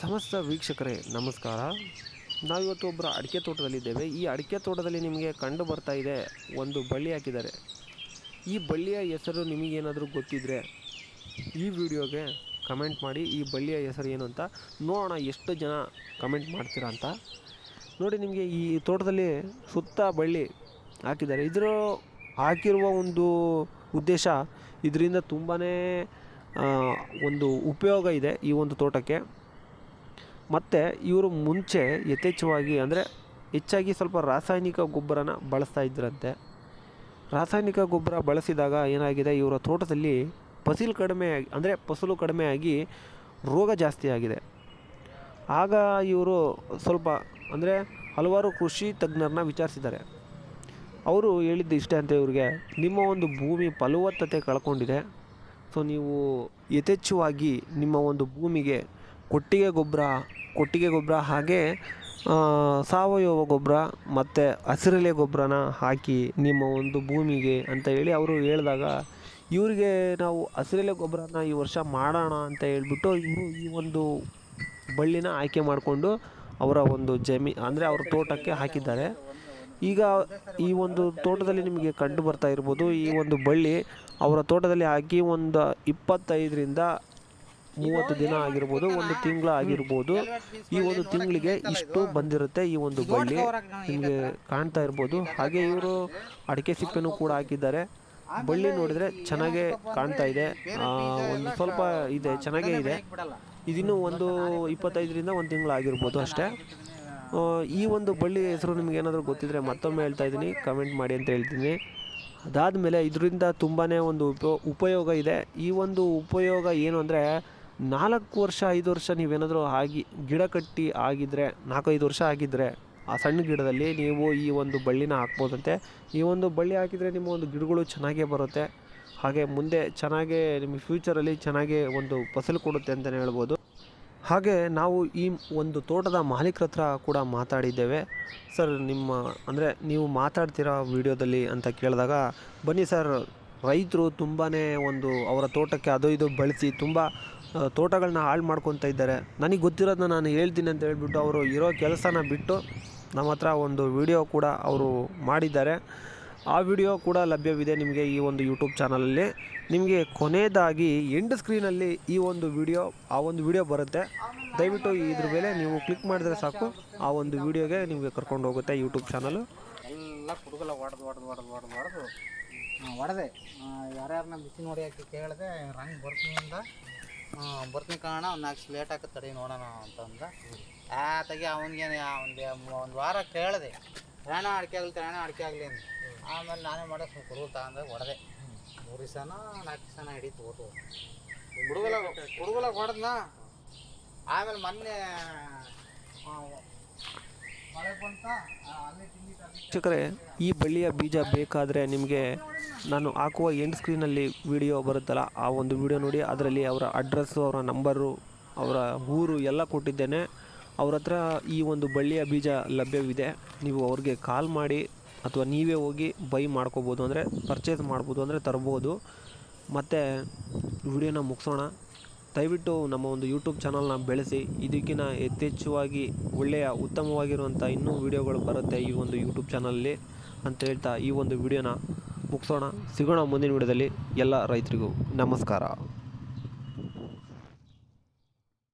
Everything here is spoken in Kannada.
ಸಮಸ್ತ ವೀಕ್ಷಕರೇ, ನಮಸ್ಕಾರ. ನಾವಿವತ್ತು ಒಬ್ಬರ ಅಡಿಕೆ ತೋಟದಲ್ಲಿದ್ದೇವೆ. ಈ ಅಡಿಕೆ ತೋಟದಲ್ಲಿ ನಿಮಗೆ ಕಂಡು ಬರ್ತಾ ಇದೆ ಒಂದು ಬಳ್ಳಿ ಹಾಕಿದ್ದಾರೆ. ಈ ಬಳ್ಳಿಯ ಹೆಸರು ನಿಮಗೇನಾದರೂ ಗೊತ್ತಿದ್ದರೆ ಈ ವಿಡಿಯೋಗೆ ಕಮೆಂಟ್ ಮಾಡಿ. ಈ ಬಳ್ಳಿಯ ಹೆಸರು ಏನು ಅಂತ ನೋಡೋಣ, ಎಷ್ಟು ಜನ ಕಮೆಂಟ್ ಮಾಡ್ತೀರಾ ಅಂತ. ನೋಡಿ, ನಿಮಗೆ ಈ ತೋಟದಲ್ಲಿ ಸುತ್ತ ಬಳ್ಳಿ ಹಾಕಿದ್ದಾರೆ. ಇದರ ಹಾಕಿರುವ ಒಂದು ಉದ್ದೇಶ ಇದರಿಂದ ತುಂಬಾ ಒಂದು ಉಪಯೋಗ ಇದೆ ಈ ಒಂದು ತೋಟಕ್ಕೆ. ಮತ್ತು ಇವರು ಮುಂಚೆ ಯಥೇಚ್ಛವಾಗಿ ಅಂದರೆ ಹೆಚ್ಚಾಗಿ ಸ್ವಲ್ಪ ರಾಸಾಯನಿಕ ಗೊಬ್ಬರನ ಬಳಸ್ತಾ ಇದ್ದರಂತೆ ರಾಸಾಯನಿಕ ಗೊಬ್ಬರ ಬಳಸಿದಾಗ ಏನಾಗಿದೆ, ಇವರ ತೋಟದಲ್ಲಿ ಫಸಲು ಕಡಿಮೆ ಆಗಿ, ಅಂದರೆ ಫಸಲು ಕಡಿಮೆ ಆಗಿ ರೋಗ ಜಾಸ್ತಿ ಆಗಿದೆ. ಆಗ ಇವರು ಸ್ವಲ್ಪ ಅಂದರೆ ಹಲವಾರು ಕೃಷಿ ತಜ್ಞರನ್ನ ವಿಚಾರಿಸಿದ್ದಾರೆ. ಅವರು ಹೇಳಿದ್ದು ಇಷ್ಟೇ ಅಂತ ಇವ್ರಿಗೆ, ನಿಮ್ಮ ಒಂದು ಭೂಮಿ ಫಲವತ್ತತೆ ಕಳ್ಕೊಂಡಿದೆ, ಸೊ ನೀವು ಯಥೇಚ್ಛವಾಗಿ ನಿಮ್ಮ ಒಂದು ಭೂಮಿಗೆ ಕೊಟ್ಟಿಗೆ ಗೊಬ್ಬರ ಕೊಟ್ಟಿಗೆ ಗೊಬ್ಬರ ಹಾಗೆ ಸಾವಯವ ಗೊಬ್ಬರ ಮತ್ತು ಹಸಿರೆಲೆ ಗೊಬ್ಬರನ ಹಾಕಿ ನಿಮ್ಮ ಒಂದು ಭೂಮಿಗೆ ಅಂತ ಹೇಳಿ ಅವರು ಹೇಳಿದಾಗ, ಇವರಿಗೆ ನಾವು ಹಸಿರೆಲೆ ಗೊಬ್ಬರನ ಈ ವರ್ಷ ಮಾಡೋಣ ಅಂತ ಹೇಳ್ಬಿಟ್ಟು ಇವರು ಈ ಒಂದು ಬಳ್ಳಿನ ಆಯ್ಕೆ ಮಾಡಿಕೊಂಡು ಅವರ ಒಂದು ಜಮೀ, ಅಂದರೆ ಅವರ ತೋಟಕ್ಕೆ ಹಾಕಿದ್ದಾರೆ. ಈಗ ಈ ಒಂದು ತೋಟದಲ್ಲಿ ನಿಮಗೆ ಕಂಡು ಬರ್ತಾ ಇರ್ಬೋದು, ಈ ಒಂದು ಬಳ್ಳಿ ಅವರ ತೋಟದಲ್ಲಿ ಹಾಕಿ ಒಂದು ಇಪ್ಪತ್ತೈದರಿಂದ ಮೂವತ್ತು ದಿನ ಆಗಿರ್ಬೋದು ಒಂದು ತಿಂಗಳ ಆಗಿರ್ಬೋದು. ಈ ಒಂದು ತಿಂಗಳಿಗೆ ಇಷ್ಟು ಬಂದಿರುತ್ತೆ ಈ ಒಂದು ಬಳ್ಳಿ. ನಿಮಗೆ ಕಾಣ್ತಾ ಇರ್ಬೋದು. ಹಾಗೆ ಇವರು ಅಡಿಕೆ ಸಿಪ್ಪೆನೂ ಕೂಡ ಹಾಕಿದ್ದಾರೆ. ಬಳ್ಳಿ ನೋಡಿದ್ರೆ ಚೆನ್ನಾಗೇ ಕಾಣ್ತಾ ಇದೆ. ಒಂದು ಸ್ವಲ್ಪ ಇದೆ ಚೆನ್ನಾಗೇ ಇದೆ. ಇದಿನ್ನೂ ಒಂದು ಇಪ್ಪತ್ತೈದರಿಂದ ಒಂದು ತಿಂಗಳು ಆಗಿರ್ಬೋದು ಅಷ್ಟೇ. ಈ ಒಂದು ಬಳ್ಳಿ ಹೆಸರು ನಿಮ್ಗೆ ಏನಾದರೂ ಗೊತ್ತಿದ್ರೆ ಮತ್ತೊಮ್ಮೆ ಹೇಳ್ತಾ ಇದ್ದೀನಿ. ಕಮೆಂಟ್ ಮಾಡಿ ಅಂತ ಹೇಳ್ತೀನಿ. ಅದಾದಮೇಲೆ ಇದರಿಂದ ತುಂಬಾ ಒಂದು ಉಪಯೋ ಉಪಯೋಗ ಇದೆ. ಈ ಒಂದು ಉಪಯೋಗ ಏನು ಅಂದರೆ ನಾಲ್ಕು ವರ್ಷ, ಐದು ವರ್ಷ ನೀವೇನಾದರೂ ಆಗಿ ಗಿಡ ಕಟ್ಟಿ ಆಗಿದ್ದರೆ ನಾಲ್ಕೈದು ವರ್ಷ ಆಗಿದ್ದರೆ ಆ ಸಣ್ಣ ಗಿಡದಲ್ಲಿ ನೀವು ಈ ಒಂದು ಬಳ್ಳಿನ ಹಾಕ್ಬೋದಂತೆ. ಈ ಒಂದು ಬಳ್ಳಿ ಹಾಕಿದರೆ ನಿಮ್ಮ ಒಂದು ಗಿಡಗಳು ಚೆನ್ನಾಗೇ ಬರುತ್ತೆ. ಹಾಗೆ ಮುಂದೆ ಚೆನ್ನಾಗೇ ನಿಮ್ಮ ಫ್ಯೂಚರಲ್ಲಿ ಚೆನ್ನಾಗೇ ಒಂದು ಫಸಲು ಕೊಡುತ್ತೆ ಅಂತಲೇ ಹೇಳ್ಬೋದು. ಹಾಗೆ ನಾವು ಈ ಒಂದು ತೋಟದ ಮಾಲೀಕರ ಹತ್ರ ಕೂಡ ಮಾತಾಡಿದ್ದೇವೆ. ಸರ್, ನಿಮ್ಮ ಅಂದರೆ ನೀವು ಮಾತಾಡ್ತೀರಾ ವಿಡಿಯೋದಲ್ಲಿ ಅಂತ ಕೇಳಿದಾಗ, ಬನ್ನಿ ಸರ್, ರೈತರು ತುಂಬಾ ಒಂದು ಅವರ ತೋಟಕ್ಕೆ ಅದು ಇದು ಬಳಸಿ ತುಂಬ ತೋಟಗಳನ್ನ ಹಾಳು ಮಾಡ್ಕೊತಾ ಇದ್ದಾರೆ. ನನಗೆ ಗೊತ್ತಿರೋದನ್ನ ನಾನು ಹೇಳ್ತೀನಿ ಅಂತ ಹೇಳ್ಬಿಟ್ಟು ಅವರು ಇರೋ ಕೆಲಸನ ಬಿಟ್ಟು ನಮ್ಮ ಹತ್ರ ಒಂದು ವಿಡಿಯೋ ಕೂಡ ಅವರು ಮಾಡಿದ್ದಾರೆ. ಆ ವಿಡಿಯೋ ಕೂಡ ಲಭ್ಯವಿದೆ ನಿಮಗೆ ಈ ಒಂದು ಯೂಟ್ಯೂಬ್ ಚಾನಲಲ್ಲಿ. ನಿಮಗೆ ಕೊನೆಯದಾಗಿ ಎಂಡ್ ಸ್ಕ್ರೀನಲ್ಲಿ ಈ ಒಂದು ವಿಡಿಯೋ ಆ ಒಂದು ವಿಡಿಯೋ ಬರುತ್ತೆ. ದಯವಿಟ್ಟು ಇದ್ರ ಮೇಲೆ ನೀವು ಕ್ಲಿಕ್ ಮಾಡಿದ್ರೆ ಸಾಕು. ಆ ಒಂದು ವಿಡಿಯೋಗೆ ನಿಮಗೆ ಕರ್ಕೊಂಡು ಹೋಗುತ್ತೆ ಯೂಟ್ಯೂಬ್ ಚಾನಲು. ಎಲ್ಲ ಕುಡುಗಲ ಹೊಡೆದು ಹೊಡೆದು ಹೊಡೆದು ಹೊಡೆದು ಹೊಡೆದು ಹೊಡೆದೆ. ಯಾರ್ಯಾರನ್ನ ಬಿಸಿ ನೋಡಿ ಹಾಕಿ ಕೇಳಿದೆ ರಂಗ್ ಬರ್ತೀನಿ ಆ, ಬರ್ತೀನಿ ಕಾರಣ ಒಂದು ನಾಲ್ಕು ಲೇಟ್ ಆಗತ್ತೆ ತಡಿ ನೋಡೋಣ ಅಂತಂದ. ಆ, ತೆಗಿ ಅವನಿಗೆ ಒಂದು ಒಂದು ವಾರ ಕೇಳಿದೆ. ಪ್ರಾಣ ಅಡಿಕೆ ಆಗಲಿ ಪ್ರಾಣ ಅಡಿಕೆ ಆಗಲಿ ಅಂತ ಆಮೇಲೆ ನಾನೇ ಮಾಡೋ ಸ್ವಲ್ಪ ಕೊಡುವ ಅಂದ್ರೆ ಹೊಡೆದೆ. ಮೂರು ದಿವಸನ, ನಾಲ್ಕು ದಿವಸನ ಹಿಡಿ ಓಟು ಹುಡುಗಲ ಹುಡುಗಲ ಹೊಡೆದ್ನ. ಆಮೇಲೆ ಮೊನ್ನೆ ವೀಕ್ಷಕರೇ, ಈ ಬಳ್ಳಿಯ ಬೀಜ ಬೇಕಾದರೆ ನಿಮಗೆ ನಾನು ಹಾಕುವ ಎಂಡ್ ಸ್ಕ್ರೀನಲ್ಲಿ ವಿಡಿಯೋ ಬರುತ್ತಲ್ಲ, ಆ ಒಂದು ವಿಡಿಯೋ ನೋಡಿ, ಅದರಲ್ಲಿ ಅವರ ಅಡ್ರೆಸ್ಸು ಅವರ ನಂಬರು ಅವರ ಊರು ಎಲ್ಲ ಕೊಟ್ಟಿದ್ದೇನೆ. ಅವ್ರ ಹತ್ರ ಈ ಒಂದು ಬಳ್ಳಿಯ ಬೀಜ ಲಭ್ಯವಿದೆ. ನೀವು ಅವ್ರಿಗೆ ಕಾಲ್ ಮಾಡಿ ಅಥವಾ ನೀವೇ ಹೋಗಿ ಬೈ ಮಾಡ್ಕೋಬೋದು ಅಂದರೆ ಪರ್ಚೇಸ್ ಮಾಡ್ಬೋದು ಅಂದರೆ ತರ್ಬೋದು. ಮತ್ತು ವಿಡಿಯೋನ ಮುಗಿಸೋಣ. ದಯವಿಟ್ಟು ನಮ್ಮ ಒಂದು ಯೂಟ್ಯೂಬ್ ಚಾನಲ್ನ ಬೆಳೆಸಿ, ಇದಕ್ಕಿಂತ ಯಥೇಚ್ಛವಾಗಿ ಒಳ್ಳೆಯ ಉತ್ತಮವಾಗಿರುವಂಥ ಇನ್ನೂ ವೀಡಿಯೋಗಳು ಬರುತ್ತೆ ಈ ಒಂದು ಯೂಟ್ಯೂಬ್ ಚಾನಲಲ್ಲಿ ಅಂತ ಹೇಳ್ತಾ ಈ ಒಂದು ವಿಡಿಯೋನ ಮುಗಿಸೋಣ. ಸಿಗೋಣ ಮುಂದಿನ ವಿಡಿಯೋದಲ್ಲಿ. ಎಲ್ಲ ರೈತರಿಗೂ ನಮಸ್ಕಾರ.